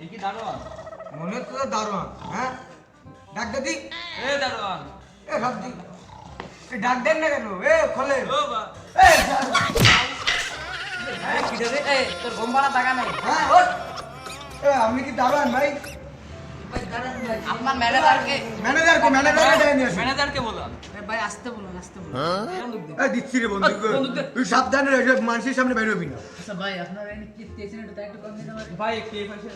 এই কি দারোয়ান? মনে হচ্ছে তো দারোয়ান হ্যাঁ? ডাক দাদি এ দারোয়ান। এ ভাবছি এ ডাক দেন না কেন? এ খোলে ও বা। এ কি তোর পাড়া টাকা নাই। হ্যাঁ ওঠ। এ আপনি কি দারোয়ান ভাই? আপনার ম্যানেজারকে ম্যানেজার কে ম্যানেজার কে নিয়ে আসুন। ম্যানেজারকে বললাম ভাই আসতে বলুন আসতে বলুন। এরকম লোক দেখি। এই দিচ্ছি রে বন্ধু ওই, বন্ধু দে। তুই সাবধানে রে মানুষের সামনে বের হবি না। আচ্ছা ভাই আপনারা এনে কি দিয়েছেন এটা একটু কম দিন ভাই একটু এই পাশে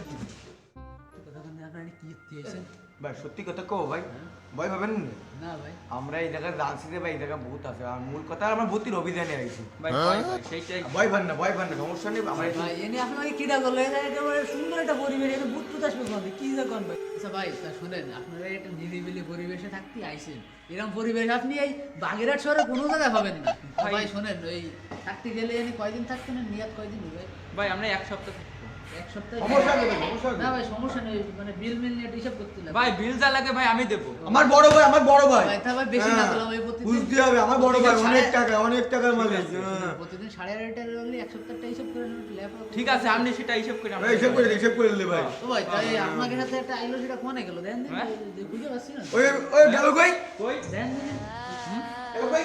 কথা বলেন আপনারা এনে কি দিয়েছেন ভাই সত্যি কথা কো ভাই ভয় পাবেন না? না ভাই। আমরা এই জায়গায় জানছি ভাই এই জায়গা আছে। আর মূল কথা আমরা ভূতির অভিযানে আইছি। ভাই সেইটাই। ভয় পান না ভয় পান না সমস্যা নেই আমরা এই- ভাই এনে আপনাকে করল সুন্দর একটা পরিবেশ কি যা কোন ভাই? আচ্ছা ভাই তা শুনেন আপনারা একটা নিরিবিলি পরিবেশে থাকতে আইছেন এরকম পরিবেশ আপনি এই বাগেরহাট শহরে কোনো জায়গায় পাবেন না। ভাই- ভাই ওই থাকতে গেলে কয়দিন থাকতেন নিয়াত কয়দিন ভাই ভাই আমরা এক সপ্তাহ থাকব এক সপ্তাহ সমস্যা নেই ভাই, সমস্যা না নেই ভাই সমস্যা নেই মানে বিল মিল নিয়ে হিসাব করতে লাগবে। ভাই বিল যা লাগে ভাই আমি দেবো। আমার বড় ভাই আমার বড় ভাই। ভাই, তা ভাই বেশি না হ্যাঁ, দিলাম এই প্রতিদিন। বুঝতে হবে আমার বড় ভাই অনেক সাড়ে- টাকা অনেক টাকার মালিক। হ্যাঁ। প্রতিদিন সাড়ে আড়াইটা হলে এক সপ্তাহটা হিসাব করে ঠিক আছে আপনি সেটা হিসাব করে ভাই, হিসেব করে হিসেব করে দিলে ভাই। ভাই তাই আপনাকে সাথে একটা আইলো সেটা কোনে গেল? দেন দেন হ্যাঁ? বুঝতে পারছি না। ওই ওই গেল কই? কই? দেন দেন কই? তুই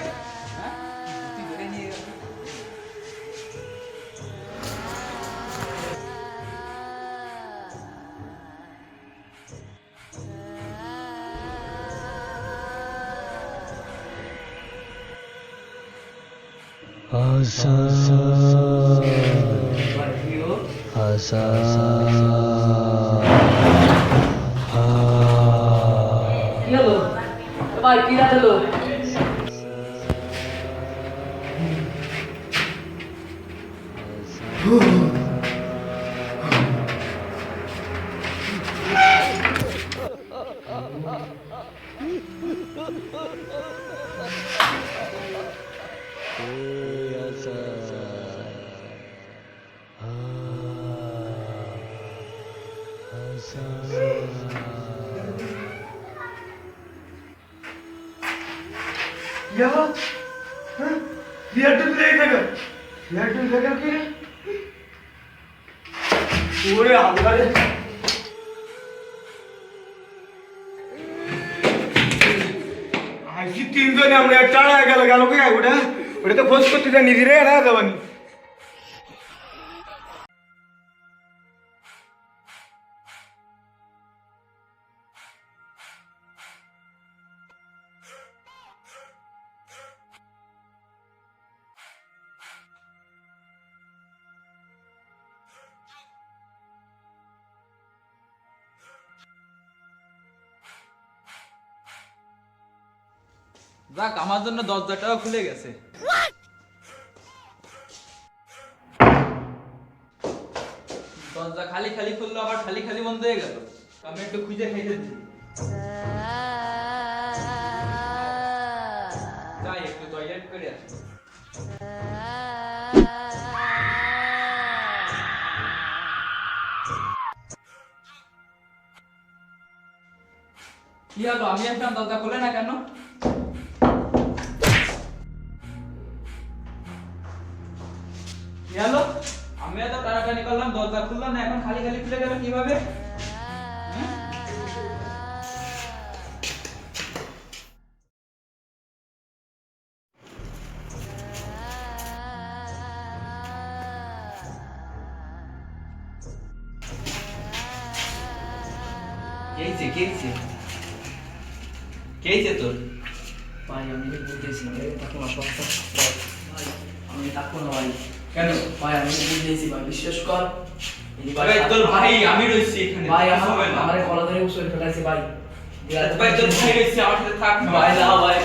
কি হলো ভাই কি রাত হলো ইয়া হ্যাঁ বিয়ার তো তুই এই জায়গা বিয়ার তো জায়গা কি রে ওরে আল্লাহ রে আইসি তিনজনে আমরা টাড়া গেল গেল কি যাক আমার জন্য দশ হাজার টাকা খুলে গেছে। দরজা খালি খালি খুললো আবার খালি খালি বন্ধ হয়ে গেল। আমি একটু খুঁজে খাইতে দিই। যাই একটু টয়লেট করে আসি। কি হলো আমি একটা দরজা খুলে না কেন? হলো আমি এত তাড়াতাড়ি করলাম, দরজা খুললাম না, এখন খালি খালি খুলে গেল কীভাবে? তোর? আমি থাকো না আমি থাকব না, ভাই। কেন? ভাই আমি বুঝতেছি ভাই বিশ্বাস কর। ভাই ভাই তোর ভাই আমি রইছি এখানে। ভাই আমার। আমার গলা ধরে উসরে ফেলাইছে ভাই। ভাই তোর ভাই রইছে আমার সাথে থাক ভাই না ভাই